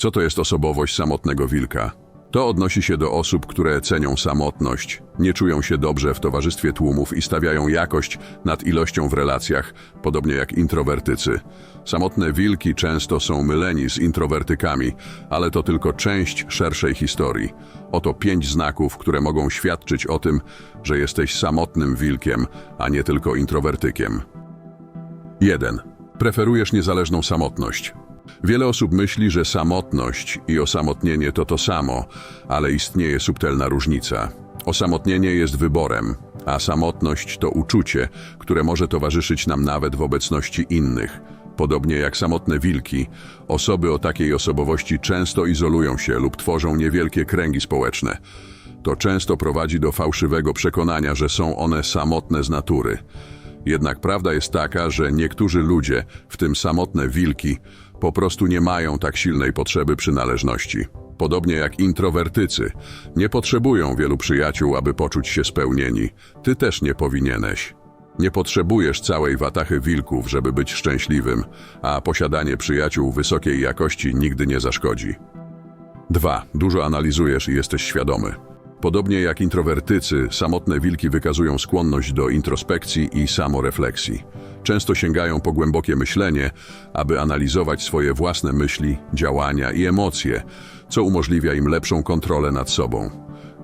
Co to jest osobowość samotnego wilka? To odnosi się do osób, które cenią samotność, nie czują się dobrze w towarzystwie tłumów i stawiają jakość nad ilością w relacjach, podobnie jak introwertycy. Samotne wilki często są myleni z introwertykami, ale to tylko część szerszej historii. Oto pięć znaków, które mogą świadczyć o tym, że jesteś samotnym wilkiem, a nie tylko introwertykiem. 1. Preferujesz niezależną samotność. Wiele osób myśli, że samotność i osamotnienie to to samo, ale istnieje subtelna różnica. Osamotnienie jest wyborem, a samotność to uczucie, które może towarzyszyć nam nawet w obecności innych. Podobnie jak samotne wilki, osoby o takiej osobowości często izolują się lub tworzą niewielkie kręgi społeczne. To często prowadzi do fałszywego przekonania, że są one samotne z natury. Jednak prawda jest taka, że niektórzy ludzie, w tym samotne wilki, po prostu nie mają tak silnej potrzeby przynależności. Podobnie jak introwertycy, nie potrzebują wielu przyjaciół, aby poczuć się spełnieni. Ty też nie powinieneś. Nie potrzebujesz całej watachy wilków, żeby być szczęśliwym, a posiadanie przyjaciół wysokiej jakości nigdy nie zaszkodzi. 2. Dużo analizujesz i jesteś świadomy. Podobnie jak introwertycy, samotne wilki wykazują skłonność do introspekcji i samorefleksji. Często sięgają po głębokie myślenie, aby analizować swoje własne myśli, działania i emocje, co umożliwia im lepszą kontrolę nad sobą.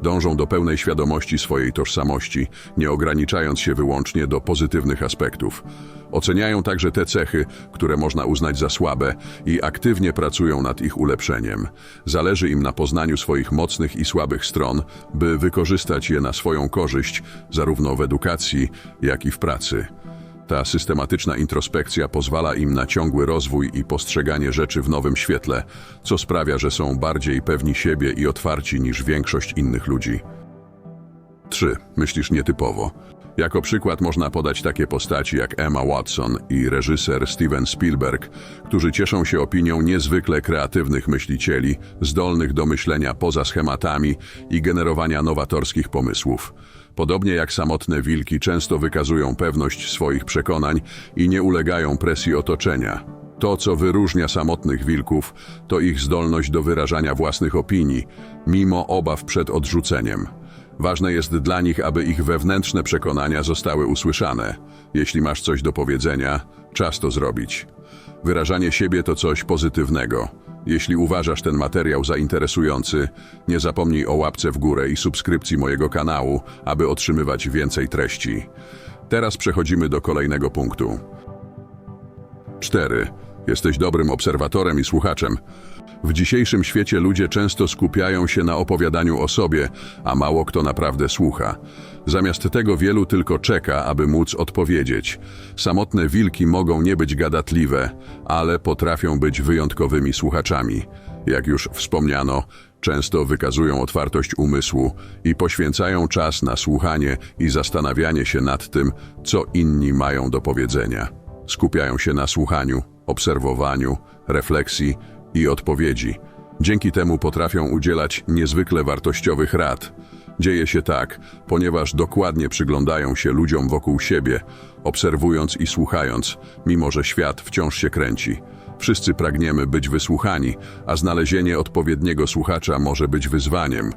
Dążą do pełnej świadomości swojej tożsamości, nie ograniczając się wyłącznie do pozytywnych aspektów. Oceniają także te cechy, które można uznać za słabe i aktywnie pracują nad ich ulepszeniem. Zależy im na poznaniu swoich mocnych i słabych stron, by wykorzystać je na swoją korzyść, zarówno w edukacji, jak i w pracy. Ta systematyczna introspekcja pozwala im na ciągły rozwój i postrzeganie rzeczy w nowym świetle, co sprawia, że są bardziej pewni siebie i otwarci niż większość innych ludzi. 3. Myślisz nietypowo. Jako przykład można podać takie postaci jak Emma Watson i reżyser Steven Spielberg, którzy cieszą się opinią niezwykle kreatywnych myślicieli, zdolnych do myślenia poza schematami i generowania nowatorskich pomysłów. Podobnie jak samotne wilki często wykazują pewność swoich przekonań i nie ulegają presji otoczenia. To, co wyróżnia samotnych wilków, to ich zdolność do wyrażania własnych opinii, mimo obaw przed odrzuceniem. Ważne jest dla nich, aby ich wewnętrzne przekonania zostały usłyszane. Jeśli masz coś do powiedzenia, czas to zrobić. Wyrażanie siebie to coś pozytywnego. Jeśli uważasz ten materiał za interesujący, nie zapomnij o łapce w górę i subskrypcji mojego kanału, aby otrzymywać więcej treści. Teraz przechodzimy do kolejnego punktu. 4. Jesteś dobrym obserwatorem i słuchaczem. W dzisiejszym świecie ludzie często skupiają się na opowiadaniu o sobie, a mało kto naprawdę słucha. Zamiast tego wielu tylko czeka, aby móc odpowiedzieć. Samotne wilki mogą nie być gadatliwe, ale potrafią być wyjątkowymi słuchaczami. Jak już wspomniano, często wykazują otwartość umysłu i poświęcają czas na słuchanie i zastanawianie się nad tym, co inni mają do powiedzenia. Skupiają się na słuchaniu, obserwowaniu, refleksji i odpowiedzi. Dzięki temu potrafią udzielać niezwykle wartościowych rad. Dzieje się tak, ponieważ dokładnie przyglądają się ludziom wokół siebie, obserwując i słuchając, mimo że świat wciąż się kręci. Wszyscy pragniemy być wysłuchani, a znalezienie odpowiedniego słuchacza może być wyzwaniem.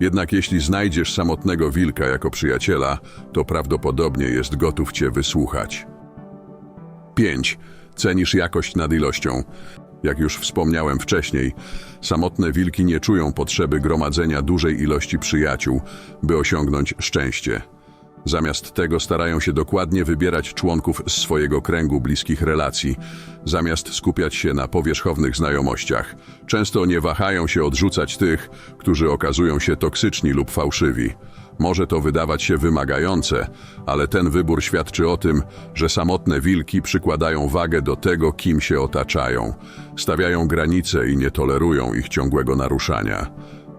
Jednak jeśli znajdziesz samotnego wilka jako przyjaciela, to prawdopodobnie jest gotów cię wysłuchać. 5. Cenisz jakość nad ilością. Jak już wspomniałem wcześniej, samotne wilki nie czują potrzeby gromadzenia dużej ilości przyjaciół, by osiągnąć szczęście. Zamiast tego starają się dokładnie wybierać członków z swojego kręgu bliskich relacji, zamiast skupiać się na powierzchownych znajomościach. Często nie wahają się odrzucać tych, którzy okazują się toksyczni lub fałszywi. Może to wydawać się wymagające, ale ten wybór świadczy o tym, że samotne wilki przykładają wagę do tego, kim się otaczają. Stawiają granice i nie tolerują ich ciągłego naruszania.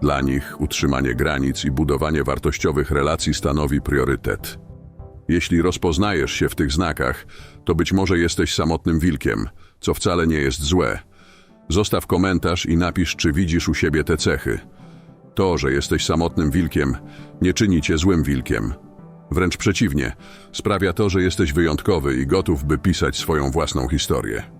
Dla nich utrzymanie granic i budowanie wartościowych relacji stanowi priorytet. Jeśli rozpoznajesz się w tych znakach, to być może jesteś samotnym wilkiem, co wcale nie jest złe. Zostaw komentarz i napisz, czy widzisz u siebie te cechy. To, że jesteś samotnym wilkiem, nie czyni cię złym wilkiem. Wręcz przeciwnie, sprawia to, że jesteś wyjątkowy i gotów, by pisać swoją własną historię.